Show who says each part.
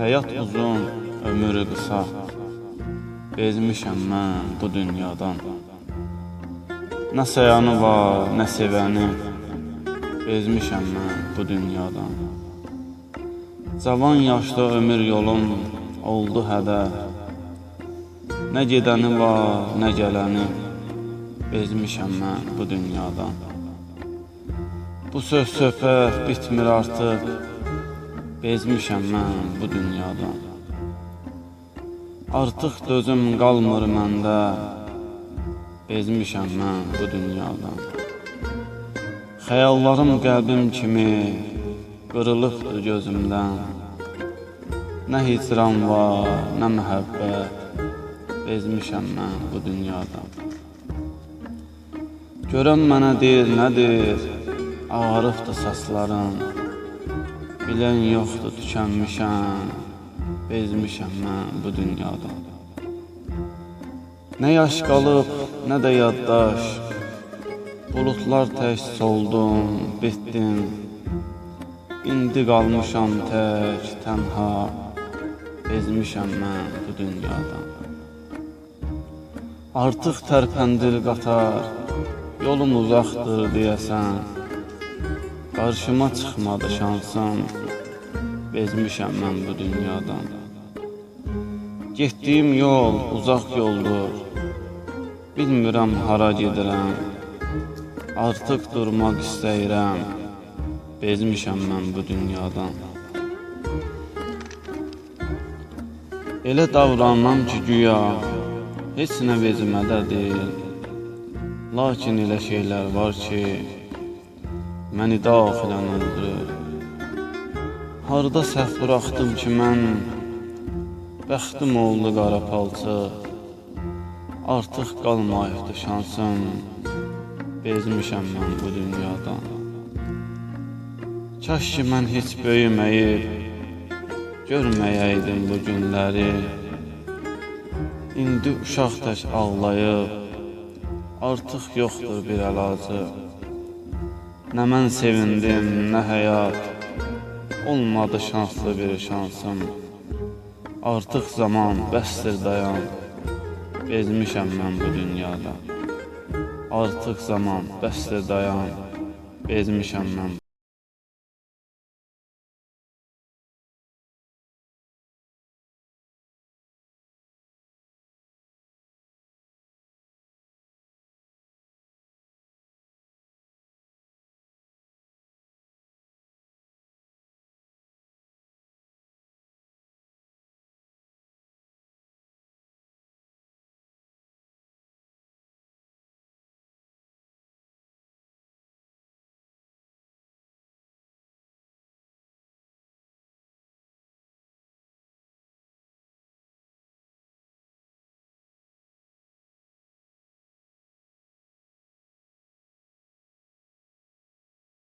Speaker 1: Həyat uzun, ömür qısa. Bezmişəm mən bu dünyadan. Nə sayanı var, nə sevəni. Bezmişəm mən bu dünyadan. Cavan yaşda ömür yolum oldu hədər. Nə gedəni var, nə gələni. Bezmişəm mən bu dünyadan. Bu söz söhbət bitmir artıq. Bezmişəm mən bu dünyadan. Artıq dözüm qalmır məndə. Bezmişəm mən bu dünyadan. Xəyallarım qəlbim kimi qırılıbdır gözümdən. Nə hicran var, nə məhəbbət. Bezmişəm mən bu dünyadan. Görən mənə deyir, nədir? Ağarıbdır səslərin. Bilən yoxdur, tükənmişəm. Bezmişəm mən bu dünyadan. Nə yaş qalıb, nə də yaddaş. Buludlar tək soldum, bitdim. İndi qalmışam tək, tənha. Bezmişəm mən bu dünyadan. Artıq tərpəndir qatar. Yolum uzaqdır deyəsən. Qarşıma çıxmadı şansım. Bezmişəm mən bu dünyadan. Getdiyim yol uzaq yoldur. Bilmirəm hara gedirəm. Artıq durmaq istəyirəm. Bezmişəm mən bu dünyadan. Elə davranmam ki güya heç nə vezmədə deyil. Lakin elə şeylər var ki, məni daxilən öldürür. Harda səhv buraxdım ki mən, bəxtim oldu qara palçıq. Artıq qalmayıbdı şansım, bezmişəm mən bu dünyadan. Kaş ki mən heç böyüməyib, görməyəydim bu günləri. İndi uşaq tək ağlayıb, artıq yoxdur bir əlacı. Nə mən sevindim, nə həyat, olmadı şanslı bir şansım. Artıq zaman bəsdir dayan, bezmişəm mən bu dünyada. Artıq zaman bəsdir dayan, bezmişəm mən